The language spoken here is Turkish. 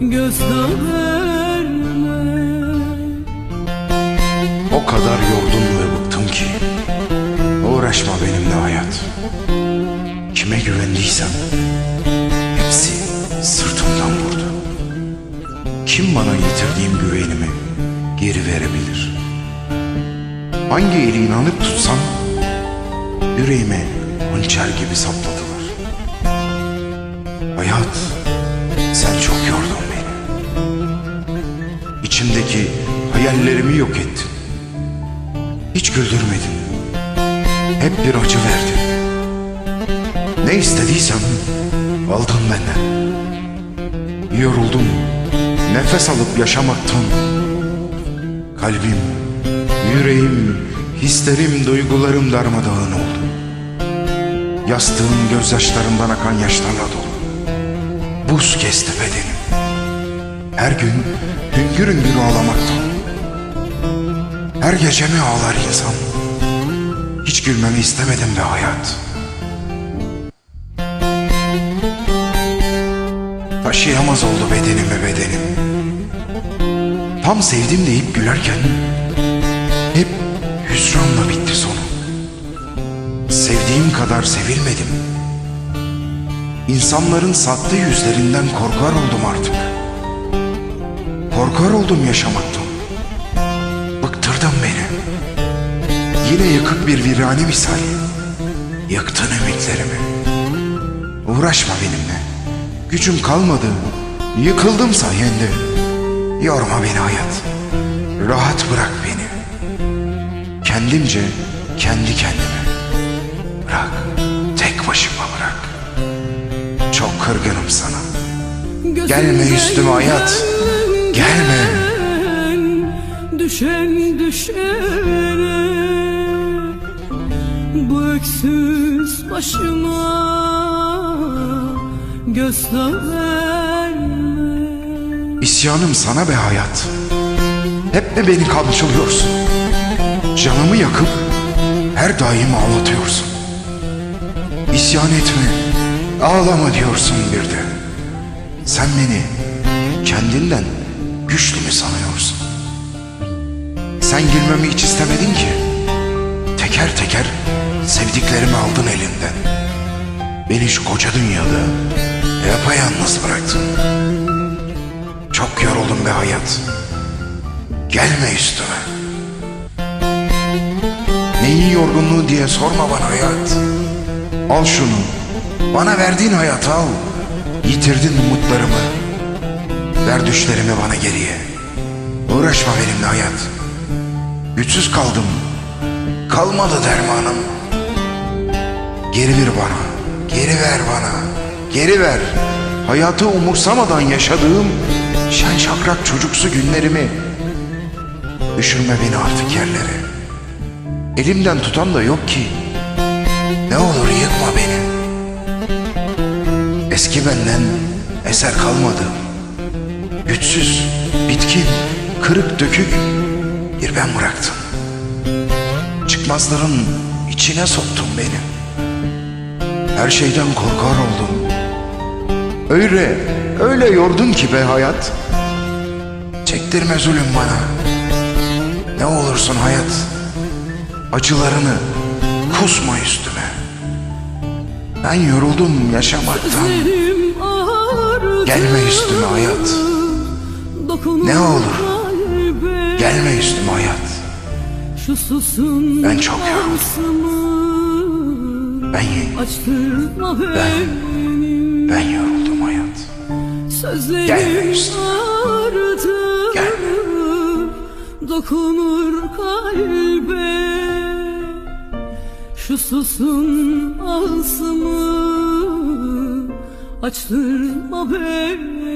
gözdağı verme O kadar yordum ve bıktım ki Uğraşma benimle hayat. Kime güvendiysem Hepsi sırtımdan vurdu. Kim bana yitirdiğim güvenimi Geri verebilir? Hangi eli inanıp tutsam Yüreğime hançer gibi sapladılar hayallerimi yok ettin hiç güldürmedin. Hep bir acı verdin. Ne istediysem aldın benden. Yoruldum. Nefes alıp yaşamaktan. Kalbim, yüreğim, hislerim, duygularım darmadağın oldu. Yastığım gözyaşlarımdan akan yaşlarla dolu. Buz kesti bedenim. Her gün hüngür hüngür ağlamaktan. Her gece mi ağlar insan? Hiç gülmemi istemedim be hayat. Taşıyamaz oldu bedenimi bedenim. Tam sevdim deyip gülerken hep hüsranla bitti sonu. Sevdiğim kadar sevilmedim. İnsanların sattığı yüzlerinden korkar oldum artık. Korkar oldum yaşamaktan. Bıktırdın beni. Yine yıkık bir virane misali. Yıktın ümitlerimi. Uğraşma benimle. Gücüm kalmadı. Yıkıldım sayende. Yorma beni hayat. Rahat bırak beni. Kendimce kendi kendime. Bırak. Tek başıma bırak. Çok kırgınım sana. Gelme üstüme hayat. Gelme. Düşen düşene Bu öksüz başıma Gözdağı verme İsyanım sana be hayat. Hep de beni kamçılıyorsun. Canımı yakıp her daim ağlatıyorsun. İsyan etme, ağlama diyorsun bir de. Sen beni kendinden güçlü mü sanıyorsun? Sen gülmemi hiç istemedin ki. Teker teker sevdiklerimi aldın elimden. Beni şu koca dünyada yapayalnız bıraktın. Çok yoruldum be hayat. Gelme üstüme. Neyin yorgunluğu diye sorma bana hayat. Al şunu. Bana verdiğin hayatı al. Yitirdin umutlarımı. Ver düşlerimi bana geriye. Uğraşma benimle hayat. Güçsüz kaldım. Kalmadı dermanım. Geri ver bana. Geri ver bana. Geri ver. Hayatı umursamadan yaşadığım şen şakrak çocuksu günlerimi. Düşürme beni artık yerlere. Elimden tutan da yok ki. Ne olur yıkma beni. Eski benden eser kalmadı. Güçsüz, bitkin, kırık dökük bir ben bıraktın. Çıkmazların içine soktun beni. Her şeyden korkar oldum. Öyle, öyle yordun ki be hayat. Çektirme zulüm bana. Ne olursun hayat. Acılarını kusma üstüme. Ben yoruldum yaşamaktan. Gelme üstüme hayat. Ne olur. Gelme üstüme hayat. Şu susun Ben çok yoruldum. Ben Açtırma Ben- ben yoruldum hayat. Gelme üstüme. Gelme. Dokunur kalbe Şu susun ağzımı Açtırma beni